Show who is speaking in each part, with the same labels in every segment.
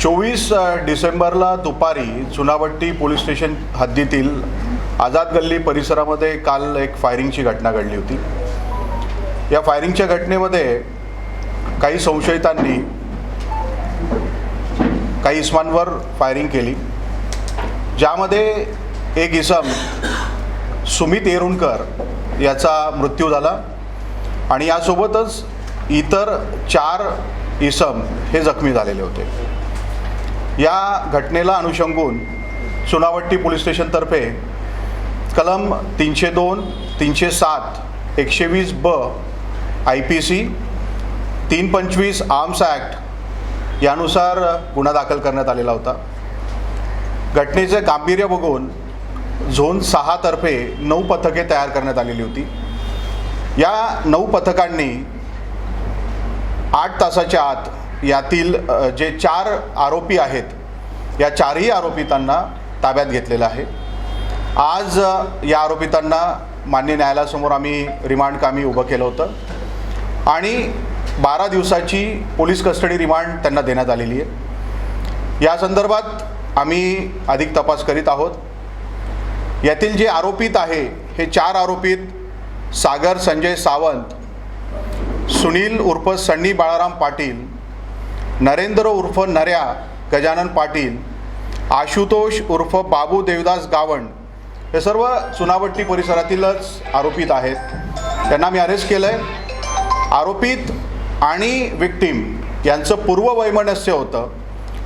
Speaker 1: चोवीस डिसेंबरला दुपारी चुनाभट्टी पोलीस स्टेशन हद्दीतील आझाद गल्ली परिसरामध्ये काल एक फायरिंगची घटना घडली होती. या फायरिंगच्या घटनेमध्ये काही संशयितांनी काही इसमांवर फायरिंग केली ज्यामध्ये एक इसम सुमित येरुणकर याचा मृत्यू झाला आणि यासोबतच इतर चार इसम हे जखमी झालेले होते. या घटनेला अनुषंगून चुनावट्टी पोलीस स्टेशनतर्फे कलम तीनशे दोन तीनशे सात एकशे वीस ब आय पी सी तीन पंचवीस आर्म्स ॲक्ट यानुसार गुन्हा दाखल करण्यात आलेला होता. घटनेचे गांभीर्य बघून झोन सहातर्फे नऊ पथके तयार करण्यात आलेली होती. या नऊ पथकांनी आठ तासाच्या आत यातील जे चार आरोपी आहेत या चारही आरोपितांना ताब्यात घेतलेलं आहे. आज या आरोपितांना मान्य न्यायालयासमोर आम्ही रिमांड कामी उभं केलं होतं आणि बारा दिवसाची पोलीस कस्टडी रिमांड त्यांना देण्यात आलेली आहे. या संदर्भात आम्ही अधिक तपास करीत आहोत. यातील जे आरोपित आहे हे चार आरोपित सागर संजय सावंत सुनील उर्फ सन्नी बाळाराम पाटील नरेंद्र उर्फ नऱ्या गजानन पाटील आशुतोष उर्फ बाबू देवदास गावण हे सर्व चुनावट्टी परिसरातीलच आरोपित आहेत. त्यांना मी अरेस्ट केलं आहे आरोपित आणि विक्टीम यांचं पूर्ववैमनस्य होतं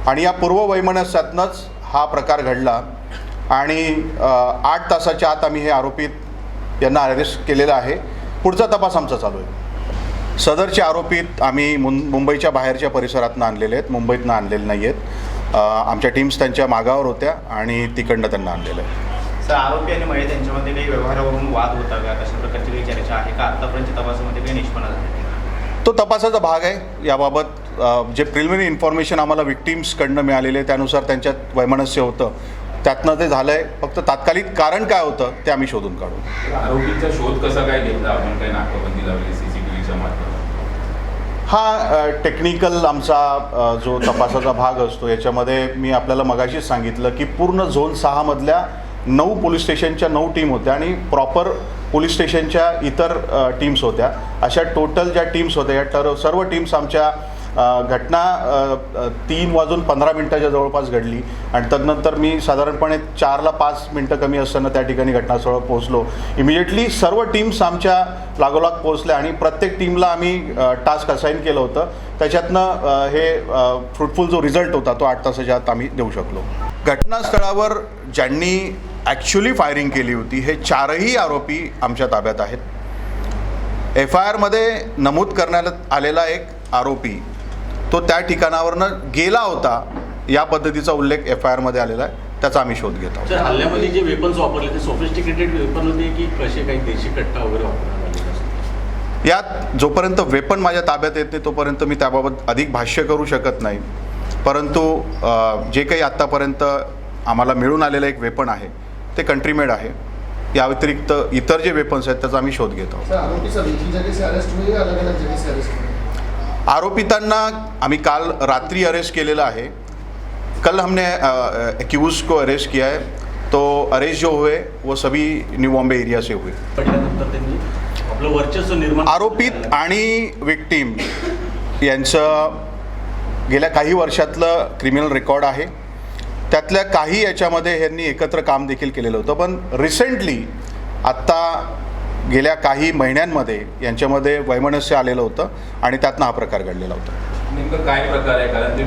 Speaker 1: आणि या पूर्ववैमनस्यातनंच हा प्रकार घडला आणि आठ तासाच्या आत आम्ही हे आरोपित यांना अरेस्ट केलेलं आहे. पुढचा तपास आमचा चालू आहे. सदरचे आरोपित आम्ही मुं मुंबईच्या बाहेरच्या परिसरातनं आणलेले आहेत. मुंबईतनं आणलेले नाही आहेत. आमच्या टीम्स त्यांच्या मागावर होत्या आणि तिकडनं त्यांना आणलेलं आहे.
Speaker 2: सर आरोपी आणि महिला त्यांच्यामध्ये काही व्यवहारावरून वाद होता का? प्रकारची काही चर्चा आहे का? आतापर्यंत तपासामध्ये काही निष्पन्न झाले
Speaker 1: तो तपासाचा भाग आहे. याबाबत जे प्रिलिमिनरी इन्फॉर्मेशन आम्हाला विक्टीम्सकडनं मिळालेले आहे त्यानुसार त्यांच्यात वैमनस्य होतं. त्यातनं ते झालं आहे फक्त तात्कालिक कारण काय होतं ते आम्ही शोधून काढू.
Speaker 3: आरोपीचा शोध कसा काय घेतला? आपण काय नाकाबंदी लावली माध्यमातून
Speaker 1: हा टेक्निकल आमचा जो तपासाचा भाग असतो याच्यामध्ये मी आपल्याला मगाशीच सांगितलं की पूर्ण झोन सहामधल्या नऊ पोलीस स्टेशनच्या नऊ टीम होत्या आणि प्रॉपर पोलीस स्टेशनच्या इतर टीम्स होत्या. अशा टोटल ज्या टीम्स होत्या या सर्व टीम्स आमच्या घटना तीन वाजून पंधरा मिनटाच्या जवळपास घडली. आणि तदनंतर मी साधारणपणे चारला पाच मिनटं कमी असताना त्या ठिकाणी घटनास्थळावर पोहोचलो. इमिजिएटली सर्व टीम्स आमच्या लागोलाग पोहोचल्या आणि प्रत्येक टीमला आम्ही टास्क असाईन केलं होतं. त्याच्यातनं हे फ्रुटफुल जो रिझल्ट होता तो आठ तासाच्या आत आम्ही देऊ शकलो. घटनास्थळावर ज्यांनी ॲक्च्युली फायरिंग केली होती हे चारही आरोपी आमच्या ताब्यात आहेत. एफ आय आरमध्ये नमूद करण्यात आलेला एक आरोपी तो त्या ठिकाणावरनं गेला होता या पद्धतीचा उल्लेख एफ आय आरमध्ये आलेला आहे त्याचा आम्ही शोध घेत आहोत.
Speaker 4: हल्ल्यामध्ये जे वेपन्स वापरले ते सोफिस्टिकेटेड वेपन होते की कसे काही देशी कट्टा वगैरे असतात
Speaker 1: यात जोपर्यंत वेपन माझ्या ताब्यात येत नाही तोपर्यंत मी त्याबाबत अधिक भाष्य करू शकत नाही. परंतु जे काही आत्तापर्यंत आम्हाला मिळून आलेलं एक वेपन आहे ते कंट्रीमेड आहे. या व्यतिरिक्त इतर जे वेपन्स आहेत त्याचा आम्ही शोध घेत आरोपितांना आम्ही काल रात्री अरेस्ट केलेलं आहे. कल हमने एक्यूज को अरेस्ट किया है. तो अरेस्ट जो हुए वो सभी न्यू बॉम्बे एरिया से हुए.
Speaker 4: पडल्यानंतर त्यांनी आपलं वर्चस्व निर्माण
Speaker 1: आरोपित आणि विक्टीम यांचं गेल्या काही वर्षातलं क्रिमिनल रेकॉर्ड आहे. त्यातल्या काही याच्यामध्ये ह्यांनी एकत्र काम देखील केलेलं होतं. पण रिसेंटली आत्ता गेल्या काही महिन्यांमध्ये यांच्यामध्ये वैमनस्य आलेलं होतं आणि त्यातनं हा प्रकार घडलेला होता.
Speaker 3: नेमकं काय प्रकार आहे? कारण ते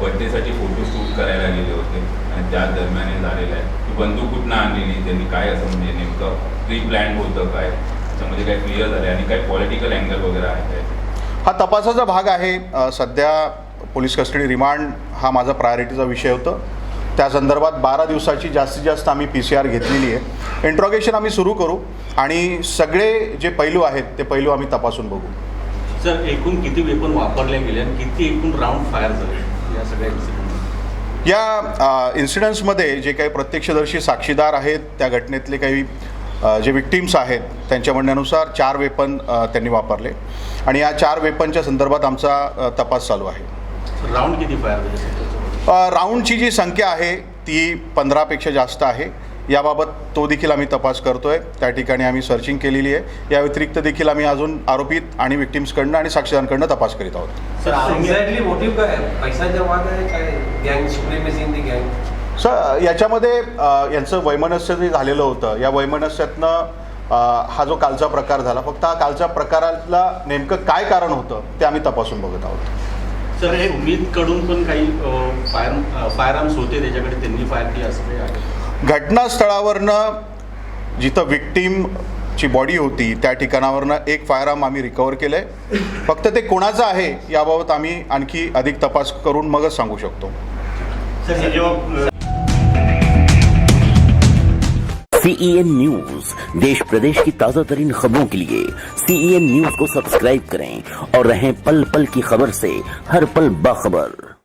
Speaker 3: बर्थडेसाठी फोटो शूट करायला गेले होते आणि त्या दरम्यान हे झालेलं आहे. बंदूक कुठनं आणलेली त्यांनी? काय असं म्हणजे नेमकं प्री प्लॅन होतं काय? त्याच्यामध्ये काय क्लिअर झालं आणि काय पॉलिटिकल अँगल वगैरे आहे काय?
Speaker 1: हा तपासाचा भाग आहे. सध्या पोलीस कस्टडी रिमांड हा माझा प्रायोरिटीचा विषय होता. त्या संदर्भात बारा दिवसाची जास्तीत जास्त आम्ही पी सी आर घेतलेली आहे. इंट्रॉगेशन आम्ही सुरू करू. आणि सगळे जे पैलू आहेत ते पैलू आम्ही तपासून बघू.
Speaker 4: सर एकूण किती वेपन वापरले गेले आणि किती एकूण राऊंड फायर झाले या सगळ्या इन्सिडेंट
Speaker 1: या इन्सिडन्समध्ये जे काही प्रत्यक्षदर्शी साक्षीदार आहेत त्या घटनेतले काही जे विक्टीम्स आहेत त्यांच्या म्हणण्यानुसार चार वेपन त्यांनी वापरले. आणि या चार वेपनच्या संदर्भात आमचा तपास चालू आहे.
Speaker 4: राऊंड किती फायर
Speaker 1: राऊंडची जी संख्या आहे ती पंधरापेक्षा जास्त आहे. याबाबत तो देखील आम्ही तपास करतो आहे त्या ठिकाणी आम्ही सर्चिंग केलेली आहे. या व्यतिरिक्त देखील आम्ही अजून आरोपीत आणि विक्टिम्सकडनं आणि साक्षीदारांकडनं तपास करीत आहोत.
Speaker 4: सर
Speaker 5: एक्झॅक्टली मोटिव्ह काय आहे? पैशाच्या वाद आहे काय गँग सुप्रेमेसी इन दी गँग
Speaker 1: सर याच्यामध्ये यांचं वैमनस्य जे झालेलं होतं या वैमनस्यातनं हा जो कालचा प्रकार झाला फक्त हा कालच्या प्रकाराला नेमकं काय कारण होतं ते आम्ही तपासून बघत आहोत.
Speaker 4: सर हे उमेदकडून पण काही फायर फायर आर्म्स होते त्याच्याकडे त्यांनी फायर केले असं काही आहे?
Speaker 1: घटनास्थळावरनं जिथं विक्टीमची बॉडी होती त्या ठिकाणावरनं एक फायरआर्म आम्ही रिकवर केलं आहे फक्त ते कोणाचं आहे याबाबत आम्ही आणखी अधिक तपास करून मगच सांगू शकतो.
Speaker 6: सीईएन न्यूज देश प्रदेश की ताजा तरीन खबरों के लिए सीईएन न्यूज को सब्सक्राइब करें और रहें पल पल की खबर से हर पल बाखबर।